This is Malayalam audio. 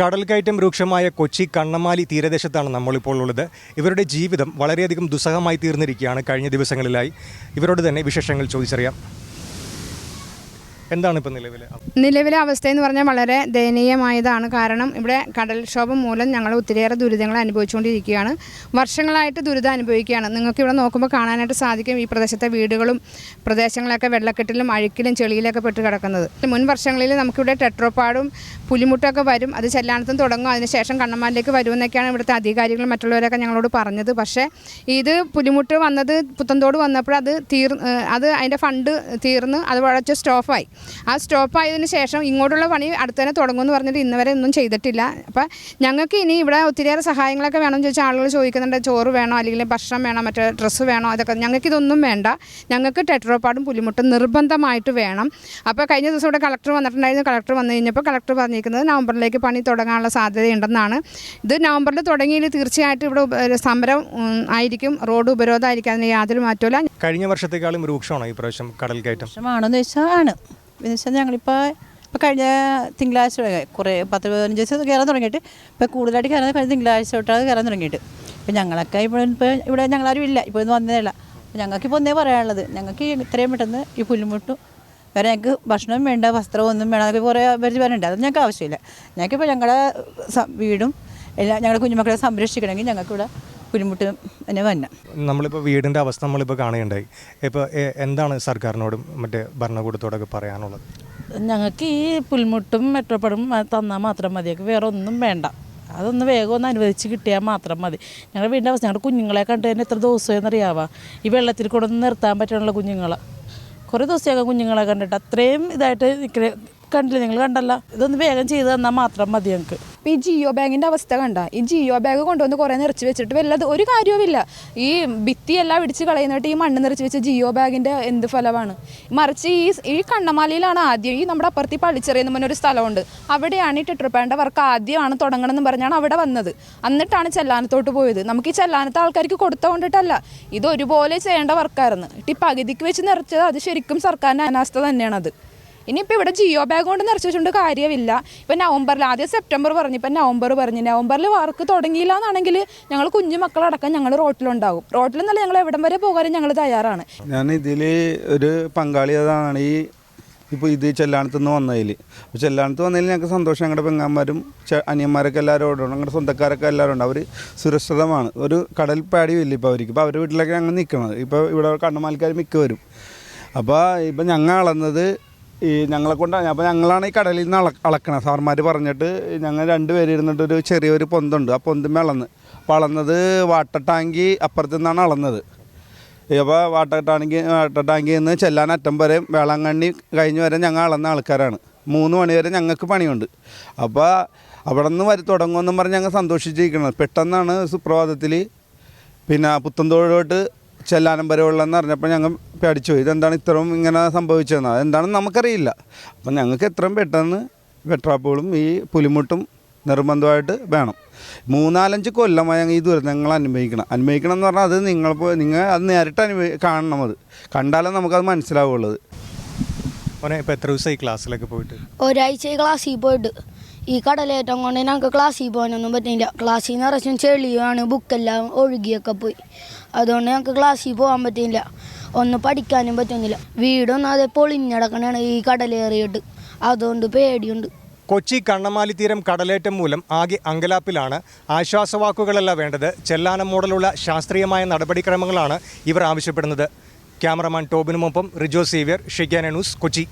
കടൽ കയറ്റം രൂക്ഷമായ കൊച്ചി കണ്ണമാലി തീരദേശത്താണ് നമ്മളിപ്പോൾ ഉള്ളത്. ഇവരുടെ ജീവിതം വളരെയധികം ദുസ്സഹമായി തീർന്നിരിക്കുകയാണ് കഴിഞ്ഞ ദിവസങ്ങളിലായി. ഇവരോട് തന്നെ വിശേഷങ്ങൾ ചോദിച്ചറിയാം. എന്താണ് ഇപ്പം നിലവിലെ? നിലവിലെ അവസ്ഥ എന്ന് പറഞ്ഞാൽ വളരെ ദയനീയമായതാണ്. കാരണം ഇവിടെ കടൽക്ഷോഭം മൂലം ഞങ്ങൾ ഒത്തിരിയേറെ ദുരിതങ്ങൾ അനുഭവിച്ചുകൊണ്ടിരിക്കുകയാണ്. വർഷങ്ങളായിട്ട് ദുരിതം അനുഭവിക്കുകയാണ്. നിങ്ങൾക്ക് ഇവിടെ നോക്കുമ്പോൾ കാണാനായിട്ട് സാധിക്കും ഈ പ്രദേശത്തെ വീടുകളും പ്രദേശങ്ങളൊക്കെ വെള്ളക്കെട്ടിലും അഴുക്കിലും ചെളിയിലൊക്കെ പെട്ട് കിടക്കുന്നത്. മുൻ വർഷങ്ങളിൽ നമുക്കിവിടെ ടെട്രോപ്പാടും പുലിമുട്ടൊക്കെ വരും. അത് ചെല്ലാനത്തും തുടങ്ങും. അതിനുശേഷം കണ്ണമാലിലേക്ക് വരുമെന്നൊക്കെയാണ് ഇവിടുത്തെ അധികാരികൾ മറ്റുള്ളവരൊക്കെ ഞങ്ങളോട് പറഞ്ഞത്. പക്ഷേ ഇത് പുലിമുട്ട് വന്നത് പുത്തന്തോട് വന്നപ്പോൾ അത് തീർ അത് അതിന്റെ ഫണ്ട് തീർന്ന് അത് വളച്ച് സ്റ്റോപ്പായി. ആ സ്റ്റോപ്പ് ആയതിനു ശേഷം ഇങ്ങോട്ടുള്ള പണി അടുത്ത് തന്നെ തുടങ്ങുമെന്ന് പറഞ്ഞിട്ട് ഇന്ന് വരെ ഒന്നും ചെയ്തിട്ടില്ല. അപ്പം ഞങ്ങൾക്ക് ഇനി ഇവിടെ ഒത്തിരിയേറെ സഹായങ്ങളൊക്കെ വേണം എന്ന് ചോദിച്ചാൽ ആളുകൾ ചോദിക്കുന്നുണ്ട് ചോറ് വേണോ അല്ലെങ്കിൽ ഭക്ഷണം വേണോ മറ്റേ ഡ്രസ്സ് വേണോ അതൊക്കെ ഞങ്ങൾക്ക് ഇതൊന്നും വേണ്ട. ഞങ്ങൾക്ക് ടെട്രോപ്പാടും പുലിമുട്ടും നിർബന്ധമായിട്ട് വേണം. അപ്പോൾ കഴിഞ്ഞ ദിവസം ഇവിടെ കളക്ടർ വന്നിട്ടുണ്ടായിരുന്നു. കളക്ടർ വന്നു കഴിഞ്ഞപ്പോൾ കളക്ടർ പറഞ്ഞിരിക്കുന്നത് നവംബറിലേക്ക് പണി തുടങ്ങാനുള്ള സാധ്യതയുണ്ടെന്നാണ്. ഇത് നവംബറിൽ തുടങ്ങിയതിൽ തീർച്ചയായിട്ടും ഇവിടെ സമരം ആയിരിക്കും. റോഡ് ഉപരോധമായിരിക്കും. അതിന് യാതൊരു മാറ്റമില്ല കഴിഞ്ഞ വർഷത്തെക്കാളും രൂക്ഷമാണോ ഈ പ്രാവശ്യം കടൽ കയറ്റം എന്ന് വെച്ചാൽ ആണ്. എന്ന് വെച്ചാൽ ഞങ്ങളിപ്പോൾ ഇപ്പോൾ കഴിഞ്ഞ തിങ്കളാഴ്ച കുറേ പത്ത് പതിനഞ്ച് ദിവസം കയറാൻ തുടങ്ങിയിട്ട് ഇപ്പോൾ കൂടുതലായിട്ട് കയറാൻ കഴിഞ്ഞ തിങ്കളാഴ്ച തൊട്ടാണ് കയറാൻ തുടങ്ങിയിട്ട്. ഇപ്പോൾ ഞങ്ങളൊക്കെ ഇപ്പോൾ ഇപ്പോൾ ഇവിടെ ഞങ്ങളാരും ഇല്ല. ഇപ്പോൾ ഒന്നും വന്നതല്ല ഞങ്ങൾക്കിപ്പോൾ ഒന്നേ പറയാനുള്ളത്. ഞങ്ങൾക്ക് ഇത്രയും പെട്ടെന്ന് ഈ പുല്ലുമുട്ടും വേറെ ഞങ്ങൾക്ക് ഭക്ഷണം വേണ്ട വസ്ത്രവും ഒന്നും വേണം അതൊക്കെ കുറേ പേര് പറയുന്നുണ്ട്. അത് ഞങ്ങൾക്ക് ആവശ്യമില്ല. ഞങ്ങൾക്കിപ്പോൾ ഞങ്ങളുടെ വീടും എല്ലാം ഞങ്ങളുടെ കുഞ്ഞുമക്കളെ സംരക്ഷിക്കണമെങ്കിൽ ഞങ്ങൾക്കിവിടെ പുലിമുട്ട് തന്നെ വന്നെ. നമ്മളിപ്പോൾ വീടിന്റെ അവസ്ഥ നമ്മളിപ്പോൾ കാണുകയുണ്ടായി. ഇപ്പോൾ എന്താണ് സർക്കാരിനോടും മറ്റേ ഭരണകൂടത്തോടൊക്കെ പറയാനുള്ളത്? ഞങ്ങൾക്ക് ഈ പുൽമുട്ടും മെട്രോപ്പടും തന്നാൽ മാത്രം മതിയൊക്കെ വേറെ ഒന്നും വേണ്ട. അതൊന്ന് വേഗം ഒന്ന് അനുവദിച്ച് കിട്ടിയാൽ മാത്രം മതി. ഞങ്ങളുടെ വീടിന്റെ അവസ്ഥ ഞങ്ങളുടെ കുഞ്ഞുങ്ങളെ കണ്ടു തന്നെ എത്ര ദിവസമെന്നറിയാവാ ഈ വെള്ളത്തിൽ കൂടെ ഒന്ന് നിർത്താൻ പറ്റാനുള്ള കുഞ്ഞുങ്ങളെ. കുറേ ദിവസമൊക്കെ കുഞ്ഞുങ്ങളെ കണ്ടിട്ട്. അത്രയും ഇതായിട്ട് കണ്ടില്ല? നിങ്ങൾ കണ്ടല്ല? ഇതൊന്ന് വേഗം ചെയ്ത് തന്നാൽ മാത്രം മതി ഞങ്ങൾക്ക്. ഇപ്പം ഈ ജിയോ ബാഗിന്റെ അവസ്ഥ കണ്ട. ഈ ജിയോ ബാഗ് കൊണ്ടുവന്ന് കുറേ നിറച്ച് വെച്ചിട്ട് വല്ലത് ഒരു കാര്യവുമില്ല. ഈ ഭിത്തിയെല്ലാം ഇടിച്ച് കളയുന്നിട്ട് ഈ മണ്ണ് നിറച്ച് വെച്ച ജിയോ ബാഗിന്റെ എന്ത് ഫലമാണ്? മറിച്ച് ഈ ഈ കണ്ണമാലിയിലാണ് ആദ്യം ഈ നമ്മുടെ അപ്പുറത്ത് പള്ളിച്ചെറിയുന്ന പറഞ്ഞ ഒരു സ്ഥലമുണ്ട്. അവിടെയാണ് ഈ ടെട്രപ്പാന്റെ വർക്ക് ആദ്യമാണ് തുടങ്ങണമെന്ന് പറഞ്ഞാണ് അവിടെ വന്നത്. എന്നിട്ടാണ് ചെല്ലാനത്തോട്ട് പോയത്. നമുക്ക് ഈ ചെല്ലാനത്തെ ആൾക്കാർക്ക് കൊടുത്തുകൊണ്ടിട്ടല്ല ഇത് ഒരുപോലെ ചെയ്യേണ്ട വർക്കായിരുന്നു. ഈ പകുതിക്ക് വെച്ച് നിറച്ചത് അത് ശരിക്കും സർക്കാരിന്റെ അനാസ്ഥ തന്നെയാണത്. ഇനിയിപ്പോൾ ഇവിടെ ജിയോ ബാഗ് കൊണ്ട് നിറച്ച് കാര്യമില്ല ഇപ്പം നവംബറിൽ ആദ്യം സെപ്റ്റംബർ പറഞ്ഞു ഇപ്പം നവംബർ പറഞ്ഞു. നവംബറിൽ വർക്ക് തുടങ്ങിയില്ല എന്നാണെങ്കിൽ ഞങ്ങൾ കുഞ്ഞു മക്കളടക്കം ഞങ്ങൾ റോട്ടിലുണ്ടാകും. റോട്ടിൽ നിന്നല്ല ഞങ്ങൾ എവിടം വരെ പോകാനും ഞങ്ങൾ തയ്യാറാണ്. ഞാൻ ഇതിൽ ഒരു പങ്കാളിയതാണ് ഈ ഇപ്പോൾ ഇത് ചെല്ലാണത്ത് നിന്ന് വന്നതിൽ അപ്പോൾ ചെല്ലാണത്ത് വന്നതിൽ ഞങ്ങൾക്ക് സന്തോഷം ഞങ്ങളുടെ പെങ്ങന്മാരും അനിയന്മാരൊക്കെ എല്ലാവരും ഉണ്ട്. ഞങ്ങളുടെ സ്വന്തക്കാരൊക്കെ എല്ലാവരും ഉണ്ട്. അവർ സുരക്ഷിതമാണ്. ഒരു കടൽ പാടിയില്ല ഇപ്പോൾ അവർക്ക്. ഇപ്പോൾ അവരുടെ വീട്ടിലൊക്കെ ഞങ്ങൾ നിൽക്കണത് ഇപ്പോൾ ഇവിടെ കണ്ണമാൽക്കാർ മിക്കവരും. അപ്പോൾ ഇപ്പം ഞങ്ങൾ അളന്നത് ഈ ഞങ്ങളെ കൊണ്ട് അപ്പോൾ ഞങ്ങളാണ് ഈ കടലിൽ നിന്ന് അള അളക്കണത് സാർമാർ പറഞ്ഞിട്ട് ഞങ്ങൾ രണ്ടുപേര് ഇരുന്നിട്ട് ഒരു ചെറിയൊരു പൊന്തുണ്ട്. ആ പൊന്തുമ്മ അളന്ന് അപ്പോൾ അളന്നത് വാട്ടർ ടാങ്കി അപ്പുറത്തു നിന്നാണ് അളന്നത്. അപ്പോൾ വാട്ടർ ടാങ്കി വാട്ടർ ടാങ്കിൽ നിന്ന് ചെല്ലാൻ അറ്റം വരെ വേളാങ്കണ്ണി കഴിഞ്ഞ് വരെ ഞങ്ങൾ അളന്ന ആൾക്കാരാണ്. മൂന്ന് മണി വരെ ഞങ്ങൾക്ക് പണിയുണ്ട്. അപ്പോൾ അവിടെ നിന്ന് വരി തുടങ്ങുമെന്നും പറഞ്ഞ് ഞങ്ങൾ സന്തോഷിച്ചിരിക്കുന്നത് പെട്ടെന്നാണ് സുപ്രഭാതത്തിൽ പിന്നെ പുത്തൻതോഴോട്ട് ചെല്ലാനം വരെ ഉള്ളതെന്ന് അറിഞ്ഞപ്പോൾ ഞങ്ങൾ പേടിച്ചു. പോയി ഇതെന്താണ് ഇത്രയും ഇങ്ങനെ സംഭവിച്ചതെന്ന്? അതെന്താണെന്ന് നമുക്കറിയില്ല. അപ്പം ഞങ്ങൾക്ക് എത്രയും പെട്ടെന്ന് വെട്രാപ്പുകളും ഈ പുലിമുട്ടും നിർബന്ധമായിട്ട് വേണം. മൂന്നാലഞ്ച് കൊല്ലമായി ഞങ്ങൾ ഈ ഞങ്ങൾ അനുഭവിക്കണം. അനുഭവിക്കണം എന്ന് പറഞ്ഞാൽ അത് നിങ്ങൾ നിങ്ങൾ അത് നേരിട്ട് അനുഭവി കാണണം അത്. കണ്ടാലേ നമുക്കത് മനസ്സിലാവുള്ളത് മോനെ ഇപ്പോൾ എത്ര ദിവസമായി ക്ലാസ്സിലൊക്കെ പോയിട്ട്? ഒരാഴ്ച ക്ലാസ്സിൽ പോയിട്ട്. ഈ കടലേറ്റം കൊണ്ട് ഞങ്ങൾക്ക് ക്ലാസ്സിൽ പോകാനൊന്നും പറ്റില്ല ക്ലാസ്സിൽ നിറച്ചും ചെളിയാണ് ബുക്കെല്ലാം ഒഴുകിയൊക്കെ പോയി. അതുകൊണ്ട് ഞങ്ങൾക്ക് ക്ലാസ്സിൽ പോകാൻ പറ്റില്ല ഒന്നും പഠിക്കാനും പറ്റുന്നില്ല. വീടൊന്നും അതേ പൊളിഞ്ഞടക്കണാണ് ഈ കടലേറിയിട്ട് അതുകൊണ്ട് പേടിയുണ്ട്. കൊച്ചി കണ്ണമാലി തീരം കടലേറ്റം മൂലം ആകെ അങ്കലാപ്പിലാണ് ആശ്വാസവാക്കുകളല്ല വേണ്ടത്. ചെല്ലാനം മോഡലുള്ള ശാസ്ത്രീയമായ നടപടിക്രമങ്ങളാണ് ഇവർ ആവശ്യപ്പെടുന്നത്. ക്യാമറമാൻ ടോബിനുമൊപ്പം റിജോ സേവ്യർ ഷിക്കാന ന്യൂസ് കൊച്ചി.